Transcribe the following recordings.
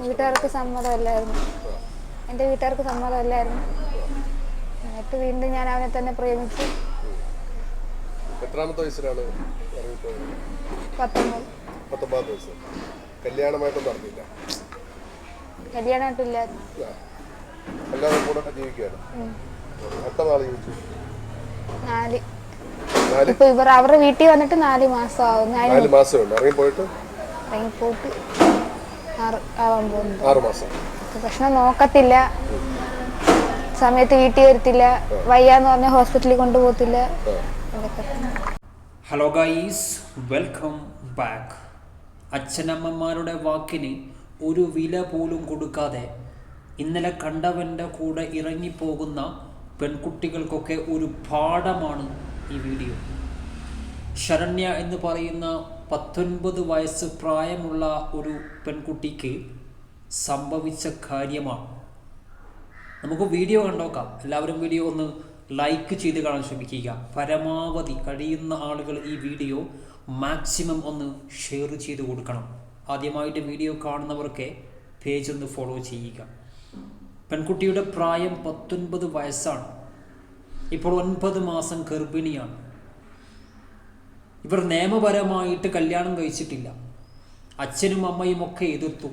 വീട്ടുകാർക്ക് സമ്മതമല്ലായിരുന്നു. എന്റെ വീട്ടുകാർക്ക് സമ്മതമല്ലായിരുന്നു. എന്നിട്ട് വീണ്ടും ഞാൻ അവനെ തന്നെ പ്രേമിച്ചു. എത്രാമത്തെ വയസ്സിലാണ് പത്തൊമ്പത്. വയസ്സ്. കല്യാണമായിട്ടൊന്നും കല്യാണമായിട്ടില്ലായിരുന്നു. കൂടെ ജീവിക്കുകയാണ് എത്ര നാൾ ജീവിച്ചു? നാല്. ഇപ്പൊ ഇവർ അവരുടെ വീട്ടിൽ വന്നിട്ട് നാല് മാസം ആവുന്നു നാല് മാസം ഉള്ളൂ. ഇറങ്ങിപ്പോയിട്ട്? ഇറങ്ങിപ്പോയിട്ട്. ആറ് ആവാൻ ആറ് മാസം. പ്രശ്നം നോക്കത്തില്ല. സമയത്ത് വീട്ടിൽ വരത്തില്ല. വയ്യാന്ന് പറഞ്ഞ ഹോസ്പിറ്റലിൽ കൊണ്ടുപോകത്തില്ല. ഹലോ ഗൈസ് വെൽക്കം ബാക്ക് അച്ഛനമ്മമാരുടെ വാക്കിന് ഒരു വില പോലും കൊടുക്കാതെ ഇന്നലെ കണ്ടവന്റെ കൂടെ ഇറങ്ങിപ്പോകുന്ന പെൺകുട്ടികൾക്കൊക്കെ ഒരു പാഠമാണ് ഈ വീഡിയോ. ശരണ്യ എന്ന് പറയുന്ന പത്തൊൻപത് വയസ്സ് പ്രായമുള്ള ഒരു പെൺകുട്ടിക്ക് സംഭവിച്ച കാര്യമാണ്. നമുക്ക് വീഡിയോ കണ്ടോക്കാം. എല്ലാവരും വീഡിയോ ഒന്ന് ലൈക്ക് ചെയ്ത് കാണാൻ ശ്രമിക്കുക. പരമാവധി കഴിയുന്ന ആളുകൾ ഈ വീഡിയോ മാക്സിമം ഒന്ന് ഷെയർ ചെയ്ത് കൊടുക്കണം. ആദ്യമായിട്ട് വീഡിയോ കാണുന്നവർക്ക് പേജ് ഒന്ന് ഫോളോ ചെയ്യുക. പെൺകുട്ടിയുടെ പ്രായം പത്തൊൻപത് വയസ്സാണ്. ഇപ്പോൾ ഒൻപത് മാസം ഗർഭിണിയാണ്. ഇവർ നിയമപരമായിട്ട് കല്യാണം കഴിച്ചിട്ടില്ല. അച്ഛനും അമ്മയും ഒക്കെ എതിർത്തു.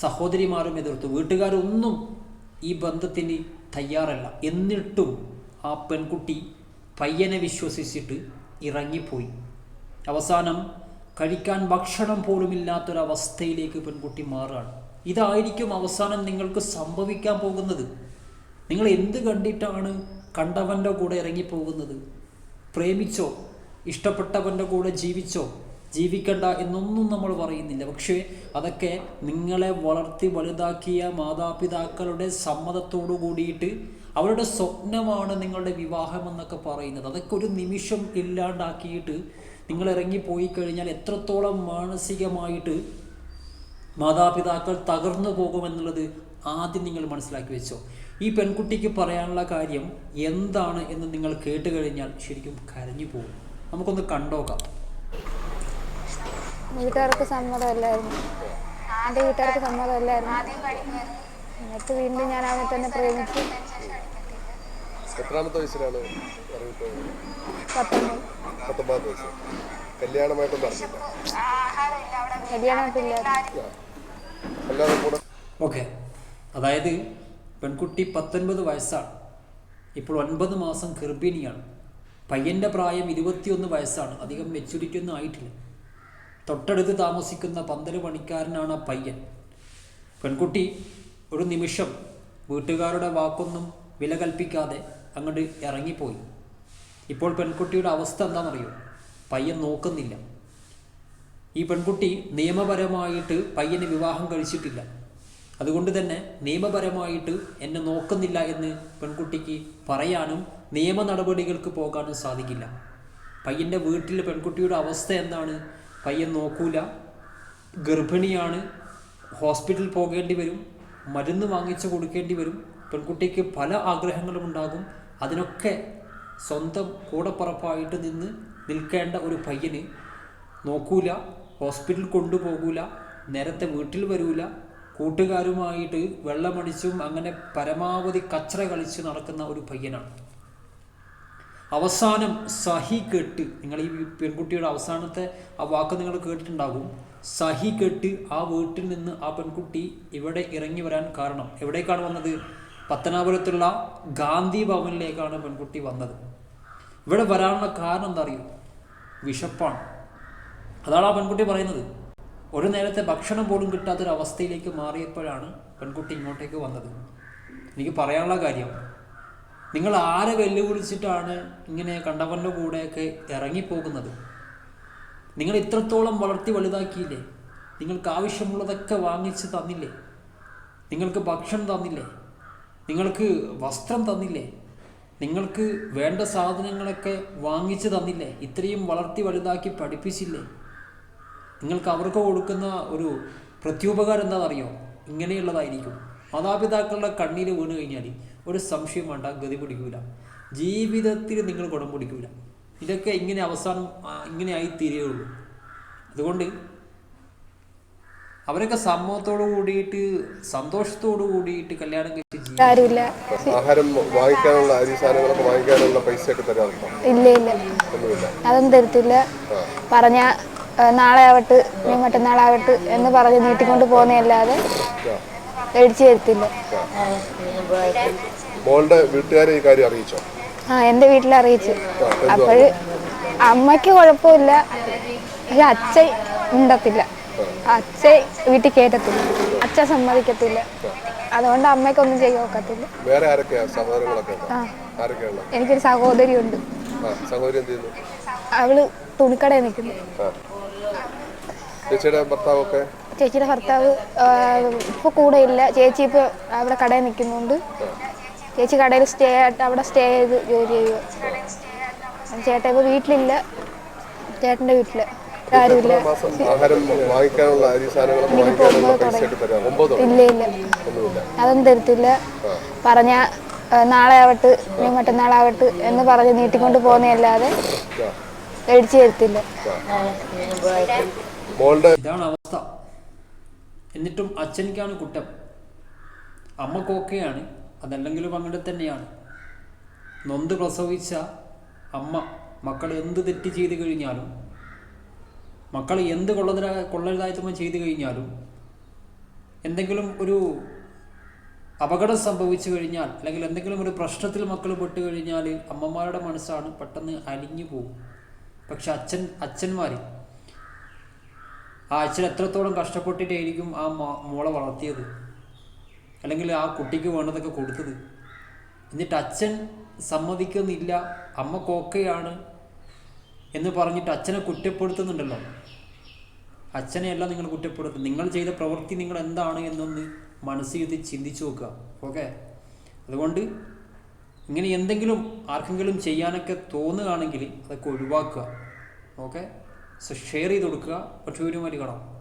സഹോദരിമാരും എതിർത്തു. വീട്ടുകാരൊന്നും ഈ ബന്ധത്തിന് തയ്യാറല്ല. എന്നിട്ടും ആ പെൺകുട്ടി പയ്യനെ വിശ്വസിച്ചിട്ട് ഇറങ്ങിപ്പോയി. അവസാനം കഴിക്കാൻ ഭക്ഷണം പോലുമില്ലാത്തൊരവസ്ഥയിലേക്ക് പെൺകുട്ടി മാറുകയാണ്. ഇതായിരിക്കും അവസാനം നിങ്ങൾക്ക് സംഭവിക്കാൻ പോകുന്നത്. നിങ്ങൾ എന്ത് കണ്ടിട്ടാണ് കണ്ടവന്റെ കൂടെ ഇറങ്ങിപ്പോകുന്നത്? പ്രേമിച്ചോ ഇഷ്ടപ്പെട്ടവന്റെ കൂടെ ജീവിച്ചോ? ജീവിക്കണ്ട എന്നൊന്നും നമ്മൾ പറയുന്നില്ല. പക്ഷേ അതൊക്കെ നിങ്ങളെ വളർത്തി വലുതാക്കിയ മാതാപിതാക്കളുടെ സമ്മതത്തോടു കൂടിയിട്ട് അവരുടെ സ്വപ്നമാണ് നിങ്ങളുടെ വിവാഹം എന്നൊക്കെ പറയുന്നത്. അതൊക്കെ ഒരു നിമിഷം ഇല്ലാണ്ടാക്കിയിട്ട് നിങ്ങൾ ഇറങ്ങിപ്പോയി കഴിഞ്ഞാൽ എത്രത്തോളം മാനസികമായിട്ട് മാതാപിതാക്കൾ തകർന്നു പോകുമെന്നുള്ളത് ആദ്യം നിങ്ങൾ മനസ്സിലാക്കി വെച്ചോ. ഈ പെൺകുട്ടിക്ക് പറയാനുള്ള കാര്യം എന്താണ് എന്ന് നിങ്ങൾ കേട്ട് കഴിഞ്ഞാൽ ശരിക്കും കരഞ്ഞു പോകും. നമുക്കൊന്ന് കണ്ടോക്കാം. വീട്ടുകാർക്ക് സമ്മതമല്ലായിരുന്നു. എന്റെ വീട്ടുകാർക്ക് സമ്മതമല്ലായിരുന്നു. എന്നിട്ട് വീണ്ടും ഞാൻ അവനെ തന്നെ പ്രേമിച്ചു. എത്രാമത്തെ വയസ്സിലാണ് പത്തൊമ്പത്. വയസ്സ്. കൂടെ ഓക്കെ. അതായത് പെൺകുട്ടി പത്തൊൻപത് വയസ്സാണ്. ഇപ്പോൾ ഒൻപത് മാസം ഗർഭിണിയാണ്. പയ്യന്റെ പ്രായം ഇരുപത്തിയൊന്ന് വയസ്സാണ്. അധികം മെച്യൂരിറ്റി ഒന്നും ആയിട്ടില്ല. തൊട്ടടുത്ത് താമസിക്കുന്ന പന്തൽ പണിക്കാരനാണ് ആ പയ്യൻ. പെൺകുട്ടി ഒരു നിമിഷം വീട്ടുകാരുടെ വാക്കൊന്നും വില കൽപ്പിക്കാതെ അങ്ങോട്ട് ഇറങ്ങിപ്പോയി. ഇപ്പോൾ പെൺകുട്ടിയുടെ അവസ്ഥ എന്താണെന്നറിയോ? പയ്യൻ നോക്കുന്നില്ല. ഈ പെൺകുട്ടി നിയമപരമായിട്ട് പയ്യന് വിവാഹം കഴിച്ചിട്ടില്ല. അതുകൊണ്ട് തന്നെ നിയമപരമായിട്ട് എന്നെ നോക്കുന്നില്ല എന്ന് പെൺകുട്ടിക്ക് പറയാനും നിയമ നടപടികൾക്ക് പോകാനും സാധിക്കില്ല. പയ്യന്റെ വീട്ടിൽ പെൺകുട്ടിയുടെ അവസ്ഥ എന്താണ്? പയ്യൻ നോക്കൂല. ഗർഭിണിയാണ്. ഹോസ്പിറ്റലിൽ പോകേണ്ടി വരും. മരുന്ന് വാങ്ങിച്ചു കൊടുക്കേണ്ടി വരും. പെൺകുട്ടിക്ക് പല ആഗ്രഹങ്ങളും ഉണ്ടാകും. അതിനൊക്കെ സ്വന്തം കൂടപ്പറപ്പായിട്ട് നിന്ന് നിൽക്കേണ്ട ഒരു പയ്യന് നോക്കൂല ഹോസ്പിറ്റലിൽ കൊണ്ടുപോകൂല നേരത്തെ വീട്ടിൽ വരൂല കൂട്ടുകാരുമായിട്ട് വെള്ളമടിച്ചും അങ്ങനെ പരമാവധി കച്ചറ കളിച്ച് നടക്കുന്ന ഒരു പയ്യനാണ്. അവസാനം സഹി കേട്ട്. നിങ്ങൾ ഈ പെൺകുട്ടിയുടെ അവസാനത്തെ ആ വാക്ക് നിങ്ങൾ കേട്ടിട്ടുണ്ടാകും. സഹി കേട്ട് ആ വീട്ടിൽ നിന്ന് ആ പെൺകുട്ടി ഇവിടെ ഇറങ്ങി വരാൻ കാരണം എവിടേക്കാണ് വന്നത്? പത്തനാപുരത്തുള്ള ഗാന്ധി ഭവനിലേക്കാണ് പെൺകുട്ടി വന്നത്. ഇവിടെ വരാനുള്ള കാരണം എന്താ അറിയോ? വിശപ്പാണ്. അതാണ് ആ പെൺകുട്ടി പറയുന്നത്. ഒരു നേരത്തെ ഭക്ഷണം പോലും കിട്ടാത്തൊരവസ്ഥയിലേക്ക് മാറിയപ്പോഴാണ് പെൺകുട്ടി ഇങ്ങോട്ടേക്ക് വന്നത്. എനിക്ക് പറയാനുള്ള കാര്യം നിങ്ങൾ ആരെ വെല്ലുവിളിച്ചിട്ടാണ് ഇങ്ങനെ കണ്ടവന്റെ കൂടെയൊക്കെ ഇറങ്ങിപ്പോകുന്നത്? നിങ്ങൾ ഇത്രത്തോളം വളർത്തി വലുതാക്കിയില്ലേ? നിങ്ങൾക്ക് ആവശ്യമുള്ളതൊക്കെ വാങ്ങിച്ച് തന്നില്ലേ? നിങ്ങൾക്ക് ഭക്ഷണം തന്നില്ലേ? നിങ്ങൾക്ക് വസ്ത്രം തന്നില്ലേ? നിങ്ങൾക്ക് വേണ്ട സാധനങ്ങളൊക്കെ വാങ്ങിച്ച് തന്നില്ലേ? ഇത്രയും വളർത്തി വലുതാക്കി പഠിപ്പിച്ചില്ലേ? നിങ്ങൾക്ക് അവർക്ക് കൊടുക്കുന്ന ഒരു പ്രത്യുപകാരം എന്താണെന്നറിയോ? ഇങ്ങനെയുള്ളതായിരിക്കും. മാതാപിതാക്കളുടെ കണ്ണീര് വീണ് കഴിഞ്ഞാൽ ഒരു സംശയം വേണ്ട ഗതി പിടിക്കൂല. ജീവിതത്തിൽ നിങ്ങൾ കുടം പിടിക്കൂല. ഇതൊക്കെ ഇങ്ങനെ അവസാനം ഇങ്ങനെ ആയി തീരുകയുള്ളൂ അതുകൊണ്ട് അവരൊക്കെ സമ്മതത്തോട് കൂടിയിട്ട് സന്തോഷത്തോട് കൂടിയിട്ട് കല്യാണം കഴിച്ച് ആഹാരം വാങ്ങിക്കാനുള്ള അരി സാധനങ്ങളൊക്കെ വാങ്ങിക്കാനുള്ള തരാറുണ്ടോ? ഇല്ല ഇല്ല. തരത്തില്ല. പറഞ്ഞ നാളെ ആവട്ട് മറ്റന്നാളാവട്ട് എന്ന് പറഞ്ഞ് നീട്ടിക്കൊണ്ട് പോകുന്നതല്ലാതെ. മേടിച്ച് തരത്തില്ല മോളുടെ വീട്ടുകാരെ ഈ കാര്യം അറിയിച്ചോ? ആ എന്റെ വീട്ടിൽ അറിയിച്ചു. അപ്പോഴ് അമ്മയ്ക്ക് അപ്പോൾ അമ്മയ്ക്ക് കുഴപ്പമില്ല. പക്ഷെ അച്ഛൻ ഉണ്ടത്തില്ല. അച്ഛൻ വീട്ടിൽ കയറ്റത്തില്ല. അച്ഛൻ സമ്മതിക്കത്തില്ല. അതുകൊണ്ട് അമ്മയ്ക്കൊന്നും ചെയ്യാൻ ഒക്കത്തില്ല. വേറെ ആരൊക്കെയാ? സഹോദരങ്ങളൊക്കെ ഉണ്ടോ? ആ. ആരൊക്കെയുള്ള എനിക്കൊരു സഹോദരിയുണ്ട്. ആ സഹോദരി എന്ത് ചെയ്യുന്നു? അവൾ തുണിക്കടയിൽ നിൽക്കുന്നു. ചേച്ചിയുടെ ഭർത്താവൊക്കെ? ചേച്ചിയുടെ ഭർത്താവ് ഇപ്പോൾ കൂടെ ഇല്ല. ചേച്ചി ഇപ്പോൾ അവിടെ കടയിൽ നിൽക്കുന്നുണ്ട്. ചേച്ചി കടയിൽ സ്റ്റേ ആയിട്ട് അവിടെ സ്റ്റേ ചെയ്ത് ജോലി ചെയ്യുക ചേട്ടൻ ഇപ്പോൾ വീട്ടിലില്ല. ചേട്ടന്റെ വീട്ടിൽ ആരുമില്ല ഇല്ല. ഇല്ല അതൊന്നും തരത്തില്ല. പറഞ്ഞ നാളെ ആവട്ട് നീ മറ്റന്നാളാവട്ട് എന്ന് പറഞ്ഞ് നീട്ടിക്കൊണ്ട് പോകുന്നതല്ലാതെ മേടിച്ചു മേടിച്ച് തരത്തില്ല. ഇതാണ് അവസ്ഥ. എന്നിട്ടും അച്ഛനിക്കാണ് കുറ്റം. അമ്മക്കൊക്കെയാണ് അതല്ലെങ്കിലും അങ്ങനെ തന്നെയാണ്. നൊന്ത് പ്രസവിച്ച അമ്മ മക്കൾ എന്ത് തെറ്റ് ചെയ്ത് കഴിഞ്ഞാലും മക്കൾ എന്ത് കൊള്ളതര കൊള്ളരുതായ്മ ചെയ്ത് കഴിഞ്ഞാലും എന്തെങ്കിലും ഒരു അപകടം സംഭവിച്ചു കഴിഞ്ഞാൽ അല്ലെങ്കിൽ എന്തെങ്കിലും ഒരു പ്രശ്നത്തിൽ മക്കൾ പെട്ട് കഴിഞ്ഞാൽ അമ്മമാരുടെ മനസ്സാണ് പെട്ടെന്ന് അലിഞ്ഞു പോകും. പക്ഷെ അച്ഛൻ അച്ഛന്മാർ ആ അച്ഛൻ എത്രത്തോളം കഷ്ടപ്പെട്ടിട്ടായിരിക്കും ആ മോളെ വളർത്തിയത്? അല്ലെങ്കിൽ ആ കുട്ടിക്ക് വേണ്ടതൊക്കെ കൊടുത്തത്? എന്നിട്ട് അച്ഛൻ സമ്മതിക്കുന്നില്ല അമ്മ കോക്കയാണ് എന്ന് പറഞ്ഞിട്ട് അച്ഛനെ കുറ്റപ്പെടുത്തുന്നുണ്ടല്ലോ. അച്ഛനെയല്ല നിങ്ങൾ കുറ്റപ്പെടുത്തും നിങ്ങൾ ചെയ്ത പ്രവൃത്തി നിങ്ങൾ എന്താണ് എന്നൊന്ന് മനസ്സിരുത്തി ചിന്തിച്ചു നോക്കുക. ഓക്കെ? അതുകൊണ്ട് ഇങ്ങനെ എന്തെങ്കിലും ആർക്കെങ്കിലും ചെയ്യാനൊക്കെ തോന്നുകയാണെങ്കിൽ അതൊക്കെ ഒഴിവാക്കുക. ഓക്കെ? സോ ഷെയർ ചെയ്ത് കൊടുക്കുക. മതി കാണാം.